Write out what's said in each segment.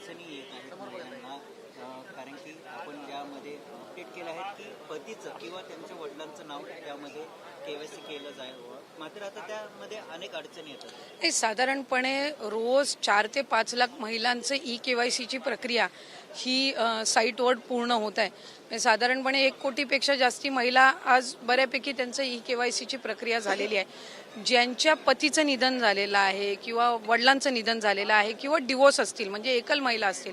अडचणी येत आहेत महिलांना अं, कारण की आपण ज्यामध्ये अपडेट केलं आहे की पतीचं किंवा त्यांच्या वडिलांचं नाव त्यामध्ये केवायसी केलं जावं मात्र आता त्यामध्ये अनेक अडचणी येतात. नाही साधारणपणे रोज चार ते पाच लाख महिलांचं ई केवायसीची प्रक्रिया ही साईटवर पूर्ण होत आहे. म्हणजे साधारणपणे एक कोटीपेक्षा जास्ती महिला आज बऱ्यापैकी त्यांचं ई केवायसीची प्रक्रिया झालेली आहे. ज्यांच्या पतीचं निधन झालेलं आहे किंवा वडिलांचं निधन झालेलं आहे किंवा डिवोर्स असतील म्हणजे एकल महिला असतील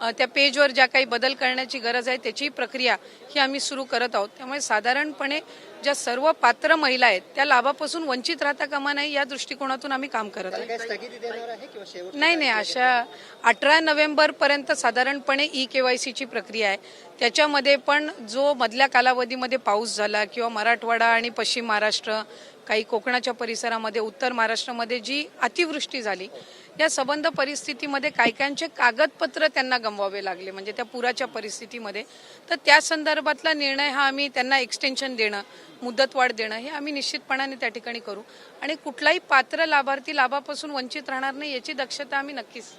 त्या पेजवर ज्या काही बदल करण्याची गरज आहे त्याची प्रक्रिया ही आम्ही सुरू करत आहोत. त्यामुळे साधारणपणे ज्या सर्व पात्र महिला आहेत त्या लाभापासून वंचित राहता कामा नये या दृष्टिकोनातून आम्ही काम करत आहोत. नाही नाही अशा अठरा नोव्हेंबर पर्यंत साधारणपणे ई केवायसीची प्रक्रिया आहे. त्याच्यामध्ये पण जो मधल्या कालावधीमध्ये पाऊस झाला किंवा मराठवाडा आणि पश्चिम महाराष्ट्र काही कोकणाच्या परिसरामध्ये उत्तर महाराष्ट्रामध्ये जी अतिवृष्टी झाली या संबंध परिस्थितीमध्ये काही काहींचे कागदपत्र त्यांना गमवावे लागले म्हणजे त्या पुराच्या परिस्थितीमध्ये. तर त्या संदर्भातला निर्णय हा आम्ही त्यांना एक्सटेन्शन देणं मुदतवाढ देणं हे आम्ही निश्चितपणाने त्या ठिकाणी करू. आणि कुठलाही पात्र लाभार्थी लाभापासून वंचित राहणार नाही याची दक्षता आम्ही नक्कीच